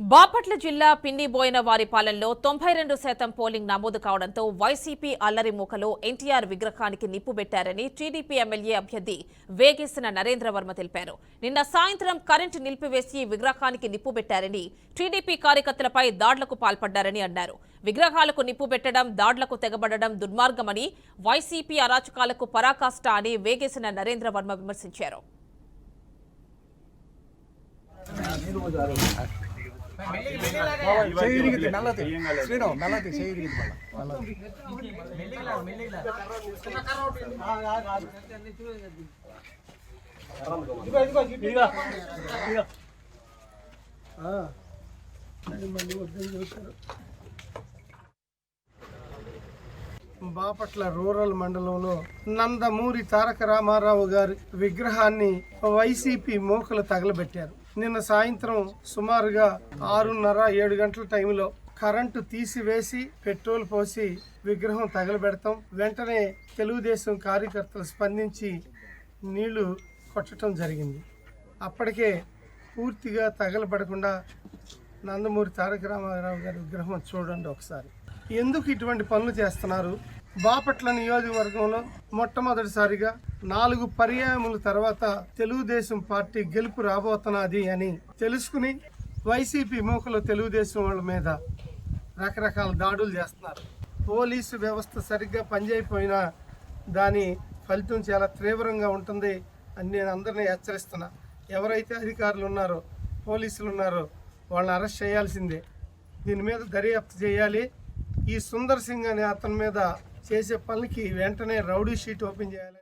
బాపట్ల జిల్లా పిన్నిబోయిన వారిపాలెంలో తొంభై రెండు శాతం పోలింగ్ నమోదు కావడంతో వైసీపీ అల్లరి మూకలో ఎన్టీఆర్ విగ్రహానికి నిప్పు పెట్టారని టీడీపీ ఎమ్మెల్యే అభ్యర్థి వేగేసిన నరేంద్రవర్మ తెలిపారు. నిన్న సాయంత్రం కరెంటు నిలిపివేసి విగ్రహానికి నిప్పు పెట్టారని టీడీపీ కార్యకర్తలపై దాడులకు పాల్పడ్డారని అన్నారు. విగ్రహాలకు నిప్పు పెట్టడం దాడులకు తెగబడడం దుర్మార్గమని వైసీపీ అరాచకాలకు పరాకాష్ట అని వేగేసిన నరేంద్రవర్మ విమర్శించారు. మెల్లది మెల్లది బాపట్ల రూరల్ మండలంలో నందమూరి తారక రామారావు గారి విగ్రహాన్ని వైసీపీ మోకలు తగలబెట్టారు. నిన్న సాయంత్రం సుమారుగా ఆరున్నర ఏడు గంటల టైంలో కరెంటు తీసివేసి పెట్రోల్ పోసి విగ్రహం తగలబెడతాం. వెంటనే తెలుగుదేశం కార్యకర్తలు స్పందించి నీళ్ళు కొట్టడం జరిగింది. అప్పటికే పూర్తిగా తగలబడకుండా నందమూరి తారక రామారావు గారి విగ్రహం చూడండి ఒకసారి. ఎందుకు ఇటువంటి పనులు చేస్తున్నారు? బాపట్ల నియోజకవర్గంలో మొట్టమొదటిసారిగా నాలుగు పర్యాయముల తర్వాత తెలుగుదేశం పార్టీ గెలుపు రాబోతున్నది అని తెలుసుకుని వైసీపీ మూకలు తెలుగుదేశం వాళ్ళ మీద రకరకాల దాడులు చేస్తున్నారు. పోలీసు వ్యవస్థ సరిగ్గా పనిచేయకపోయినా దాని ఫలితం చాలా తీవ్రంగా ఉంటుంది అని నేను అందరినీ హెచ్చరిస్తున్నా. ఎవరైతే అధికారులు ఉన్నారో పోలీసులు ఉన్నారో వాళ్ళని అరెస్ట్ చేయాల్సిందే. దీని మీద దర్యాప్తు చేయాలి. ఈ సుందర్ సింగ్ అనే అతని మీద చేసే పనికి వెంటనే రౌడీ షీట్ ఓపెన్ చేయాలి